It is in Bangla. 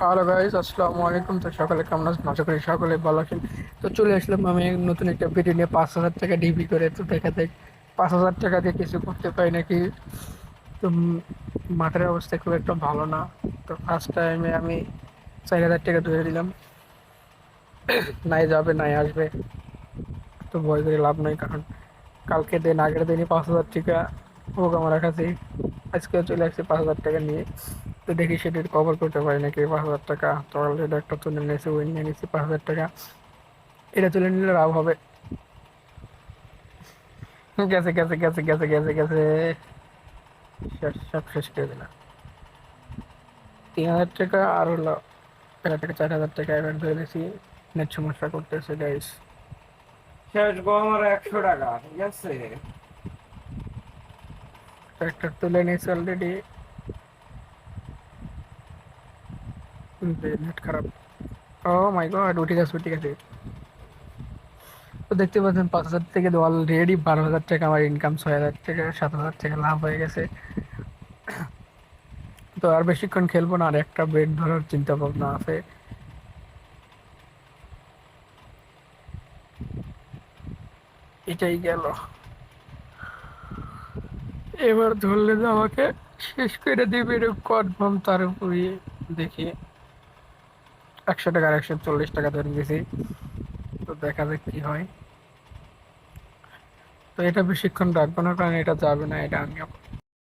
হ্যালো গাইস আসসালামু আলাইকুম। তো সকালে কেমন আছেন? আশা করি সকলে ভালো আছেন। তো চলে আসলাম আমি নতুন একটা ভিডিও নিয়ে। পাঁচ হাজার টাকা ডিবি করে তো দেখা যাক, পাঁচ হাজার টাকা দিয়ে কিছু করতে পারি নাকি? তো মাঠের অবস্থা খুব একটা ভালো না। তো ফার্স্ট টাইমে আমি চার হাজার টাকা ধরে দিলাম নাই যাবে, নাই আসবে। তো ভয় করে লাভ নাই, কারণ কালকে দিন, আগের দিনই পাঁচ হাজার টাকা হোক আমার কাছে। আজকে চলে আসছে পাঁচ হাজার টাকা নিয়ে। তো দেখি সেটা কভার করতে পারি নাকি? পাঁচ হাজার টাকা। তো অলরেডি একটা তুলে নিয়েছি ওই নিয়ে নিয়েছি পাঁচ হাজার টাকা। এটা তুলে নিলে লাভ হবে। গেছে গেছে গেছে গেছে গেছে গেছে। সব শেষ করে দিলাম। তিন হাজার টাকা আর হলো এক থেকে চার হাজার টাকা এবার ধরে দিয়েছি। নেট সমস্যা করতেছে গাইস শেষ গো আমার একশো টাকা ঠিক আছে? একটা তুলে নিয়েছি অলরেডি নেট খারাপ। ও মাই গড উঠে তো দেখতে পাচ্ছেন পাঁচ হাজার থেকে অলরেডি বারো হাজার টাকা আমার ইনকাম ছয় হাজার সাত হাজার টাকা লাভ হয়ে গেছে। তো আর বেশিক্ষণ খেলব না, আর একটা বেড ধরার চিন্তা ভাবনা আছে। এটাই গেল। এবার ধরলে যে আমাকে শেষ করে দিবে কনফার্ম তার উপরে দেখি। একশো টাকা আর একশো চল্লিশ টাকা ধরে দিয়েছি তো দেখা যাক কি হয়। তো এটা বেশিক্ষণ রাখব না, কারণ এটা যাবে না, এটা আমি